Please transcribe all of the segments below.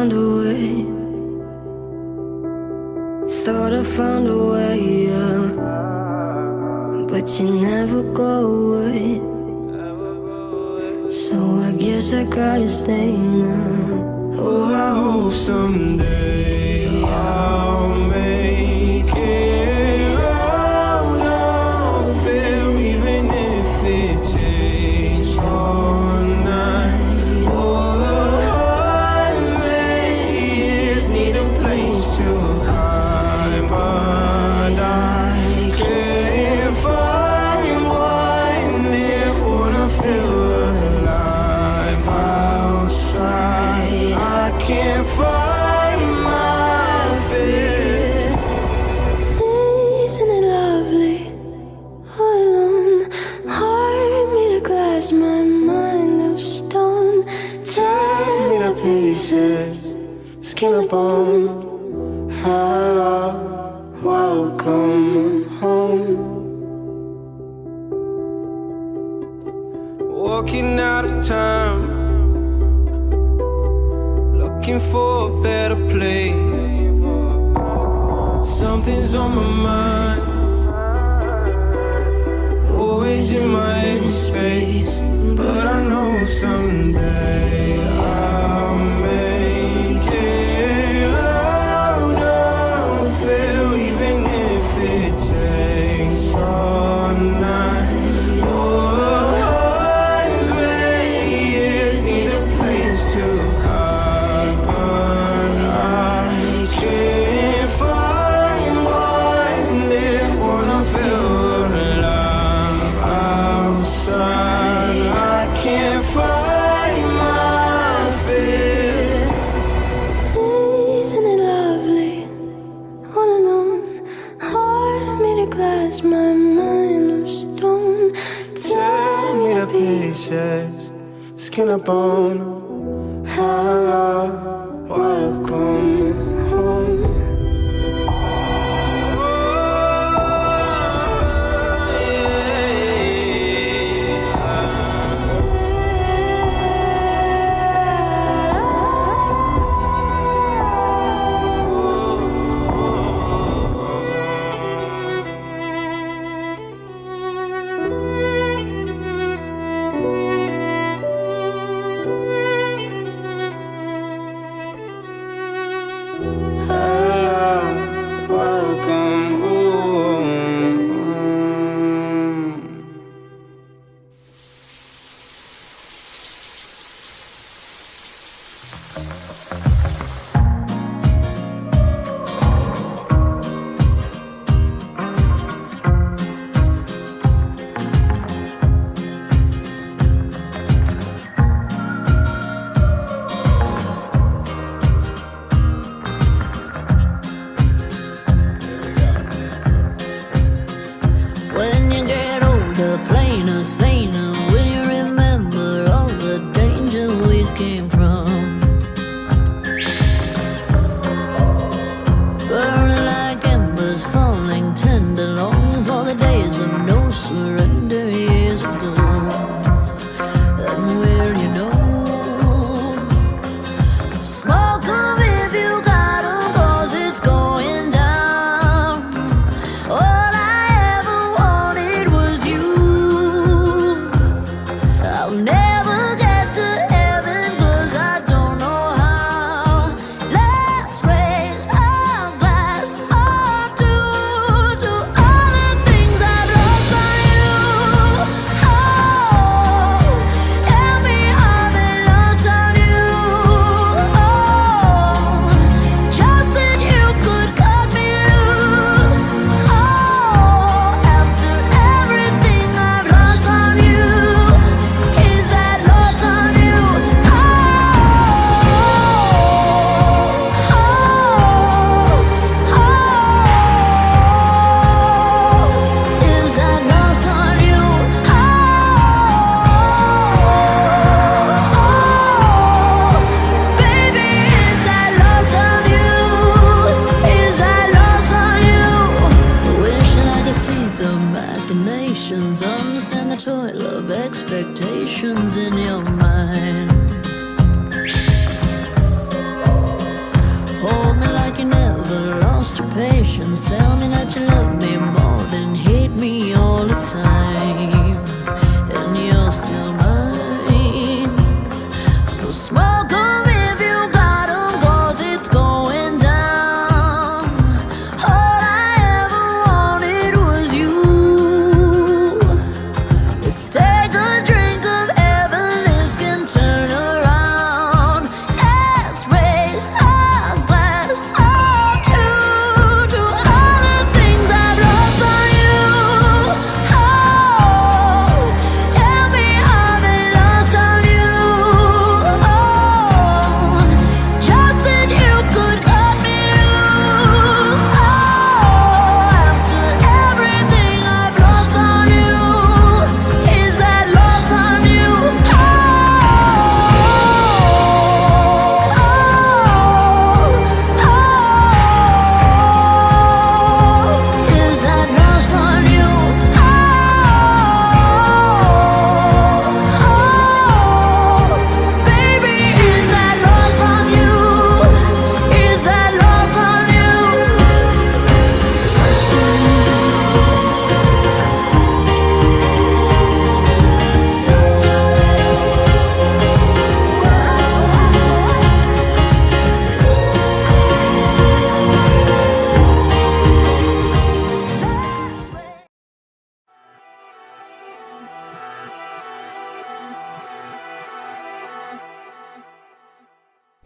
Found a way. Thought I found a way, yeah. But you never go away. So I guess I gotta stay now. Oh, I hope someday mind of stone. Tear me to pieces, skin and bone. Hello, welcome home. Walking out of time, looking for a better place. Something's on my mind, always in someday.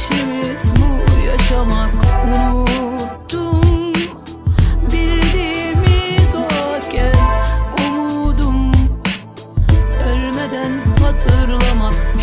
İşimiz bu yaşamak unuttum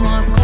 bu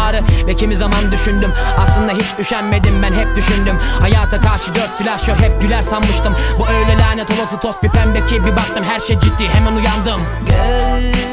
ağrı Ve kimi zaman düşündüm aslında hiç üşenmedim. Ben hep düşündüm Hayata karşı dört silahşör hep güler sanmıştım. Bu öyle lanet olası toz bir pembe ki bir baktım her şey ciddi hemen uyandım. Gelsin